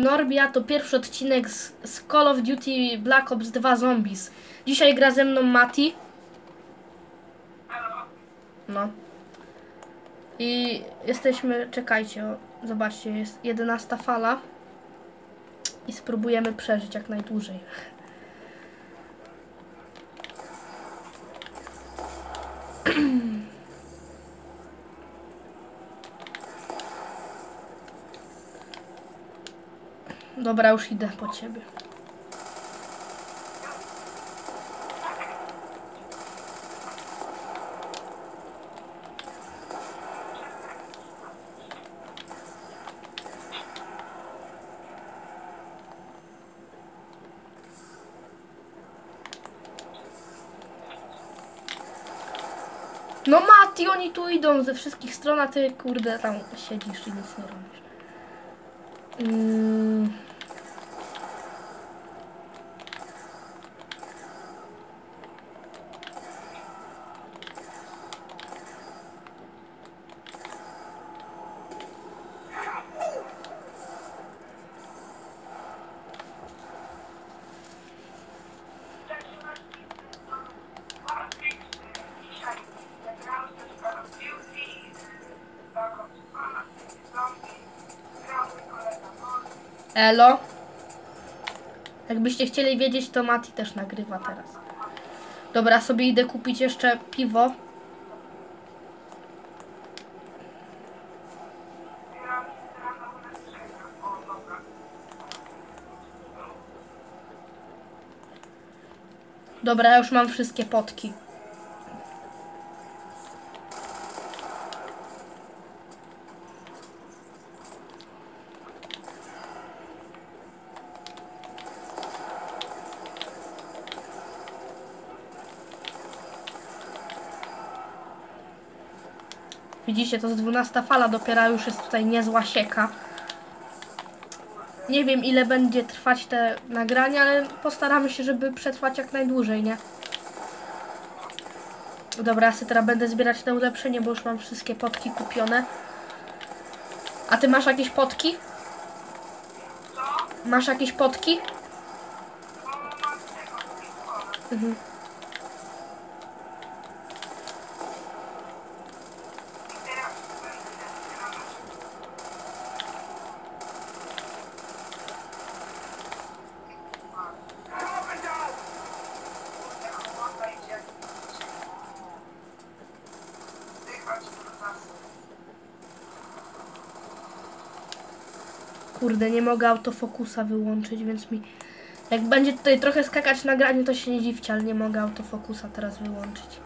Norbia, to pierwszy odcinek z, z Call of Duty Black Ops 2 Zombies. Dzisiaj gra ze mną Mati. No. I jesteśmy, czekajcie, o, zobaczcie, jest 11 fala. I spróbujemy przeżyć jak najdłużej. Dobra, już idę po ciebie. No Mati, oni tu idą ze wszystkich stron, a ty kurde tam siedzisz i nic nie robisz. 嗯 Elo. Jakbyście chcieli wiedzieć, to Mati też nagrywa teraz. Dobra, sobie idę kupić jeszcze piwo. Dobra, już mam wszystkie potki. Widzicie, to z 12 fala dopiero już jest tutaj niezła sieka. Nie wiem ile będzie trwać te nagrania, ale postaramy się, żeby przetrwać jak najdłużej, nie? Dobra, ja sobie teraz będę zbierać te ulepszenie, bo już mam wszystkie potki kupione. A ty masz jakieś potki? Masz jakieś potki? Mhm. Kurde, nie mogę autofokusa wyłączyć, więc mi... Jak będzie tutaj trochę skakać na graniu, to się nie dziwcie, ale nie mogę autofokusa teraz wyłączyć.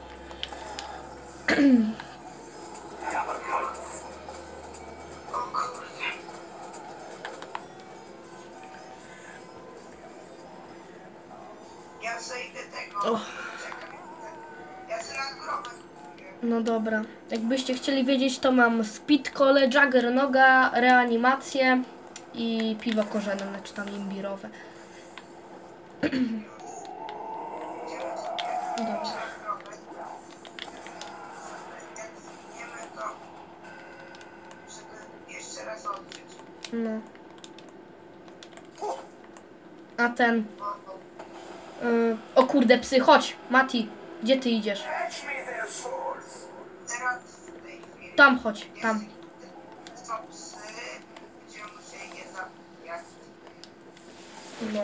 No dobra. Jakbyście chcieli wiedzieć, to mam Speed Cole, Jagger Noga, reanimację i piwo korzenne, czy tam imbirowe. Sobie Dobra. No. A ten... Bo to y, o kurde, psy, chodź! Mati, gdzie ty idziesz? Tam chodź, tam. No.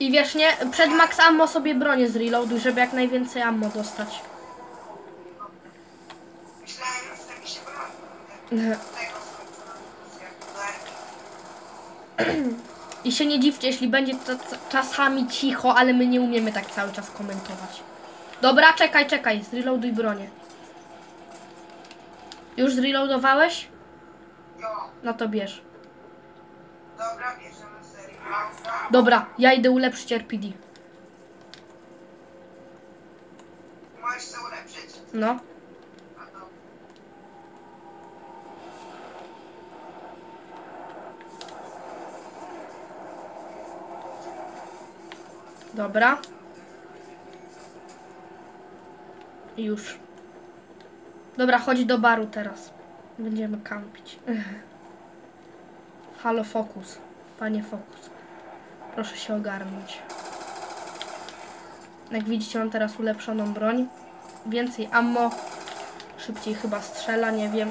I wiesz, nie? Przed max ammo sobie bronię zreloaduj, żeby jak najwięcej ammo dostać. Myślałem że mi się broni. I się nie dziwcie, jeśli będzie czasami cicho, ale my nie umiemy tak cały czas komentować. Dobra, czekaj, czekaj, zreloaduj bronię. Już zreloadowałeś? Jo, No to bierz. dobra, bierzemy serię. Dobra, ja idę ulepszyć RPD. Możesz ulepszyć? No. Dobra. Już. Dobra, chodź do baru teraz. Będziemy kampić. Halo, fokus. Panie fokus. Proszę się ogarnąć. Jak widzicie, mam teraz ulepszoną broń. Więcej ammo. Szybciej chyba strzela, nie wiem.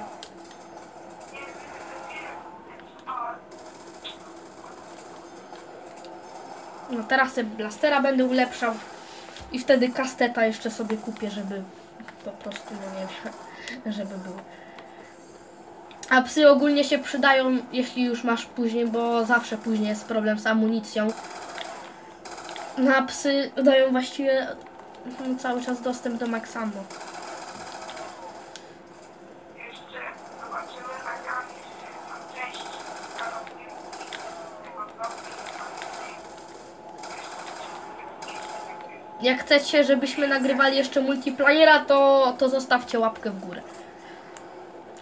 No teraz sobie blastera będę ulepszał. I wtedy kasteta jeszcze sobie kupię, żeby po prostu, no nie wiem, żeby było. A psy ogólnie się przydają, jeśli już masz później, bo zawsze później jest problem z amunicją. No a psy dają właściwie no, cały czas dostęp do maksammo. Jeszcze zobaczymy nagranie jeszcze tam część kanałów tego bloku. Jak chcecie, żebyśmy nagrywali jeszcze multiplayera, to, to zostawcie łapkę w górę.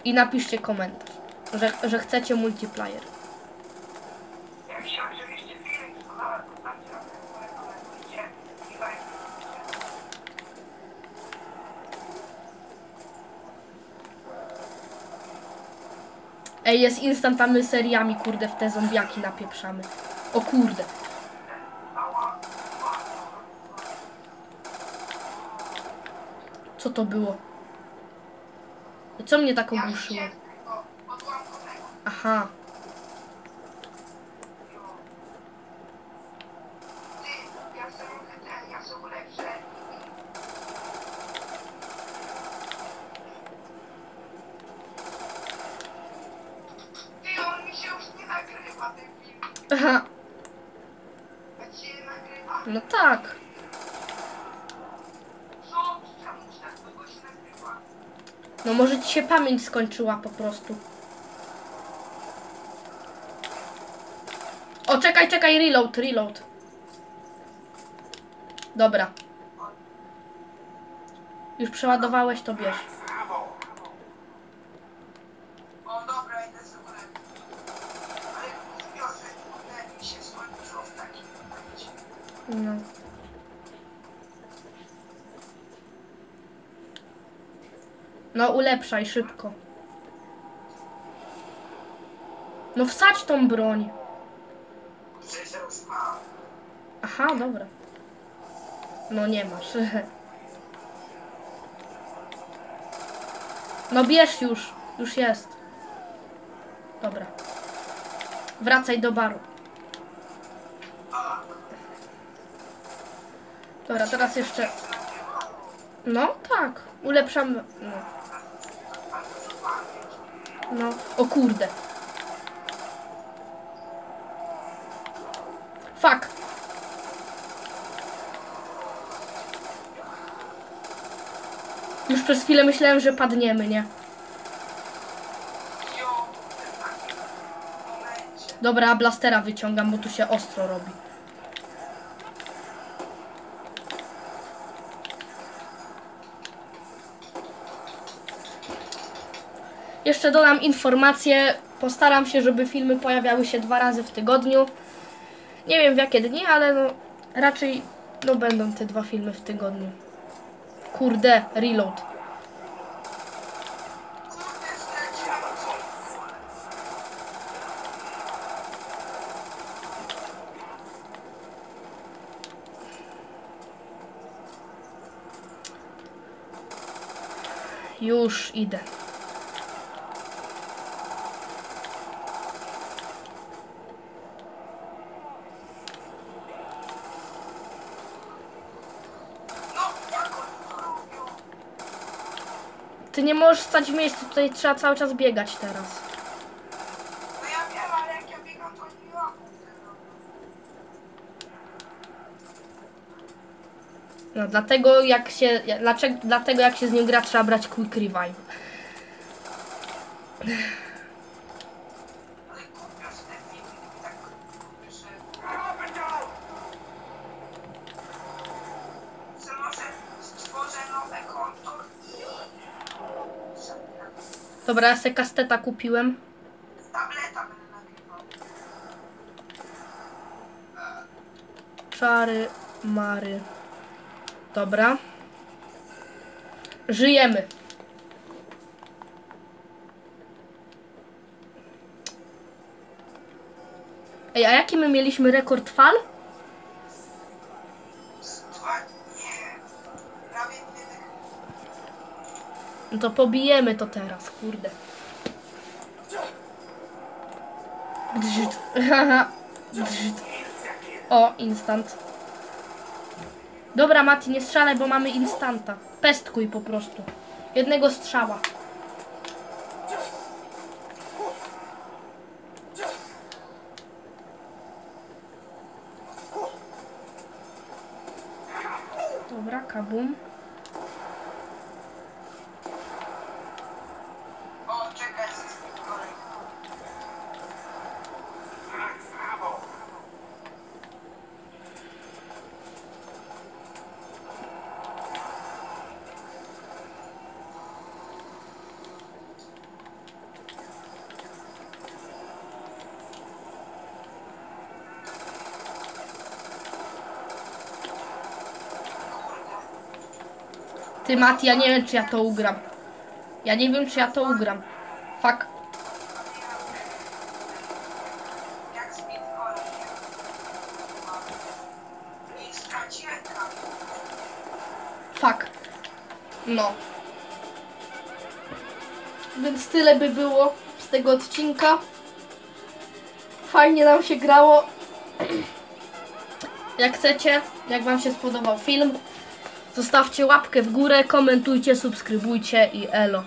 I napiszcie komentarz, że, że chcecie multiplayer. Ej, jest instant, a seriami, kurde, w te zombiaki napieprzamy. O kurde. Co to było? Co mnie tak ogłuszyło? Aha. Ty, ja sobie ten, ja sobie ulepszę. Ty, on mi się już nie nagrywa, ten film. Aha. Ja cię nagrywa. No tak. Co? Czemu ci tak długo się nagrywa? No może ci się pamięć skończyła po prostu. O, czekaj, czekaj, reload, reload. Dobra. Już przeładowałeś, to bierz. Ammo. O, dobra, idę sobie ulepszyć. Ale zbiorę, one mi się skończyło w takim momencie. No. No, ulepszaj szybko. No wsadź tą broń. Aha, dobra. No nie masz. No bierz już. Już jest. Dobra. Wracaj do baru. Dobra, teraz jeszcze... No, tak. Ulepszam... No. No. O kurde. Fuck. Już przez chwilę myślałem, że padniemy, nie? Dobra, blastera wyciągam, bo tu się ostro robi. Jeszcze dodam informację. Postaram się, żeby filmy pojawiały się dwa razy w tygodniu. Nie wiem w jakie dni, ale no raczej no będą te dwa filmy w tygodniu. Kurde, reload. Już idę. No, jak oni to robią? Ty nie możesz stać w miejscu, tutaj trzeba cały czas biegać teraz. No ja wiem, ale jak ja biegam, to tego. No dlatego jak się, dlaczego, dlatego jak się z nim gra trzeba brać quick revive. Dobra, ja se kasteta kupiłem. Tableta. Czary, mary. Dobra. Żyjemy. Ej, a jaki my mieliśmy rekord fal? No to pobijemy to teraz, kurde. Drzyt. Haha. Drzyt. O, instant. Dobra, Mati, nie strzelaj, bo mamy instant'a. Pestkuj po prostu. Jednego strzała. Dobra, kabum. Ty, Mati, ja nie wiem, czy ja to ugram. Ja nie wiem, czy ja to ugram. Fuck. Fuck. No. Więc tyle by było z tego odcinka. Fajnie nam się grało. Jak chcecie, jak Wam się spodobał film, zostawcie łapkę w górę, komentujcie, subskrybujcie i elo.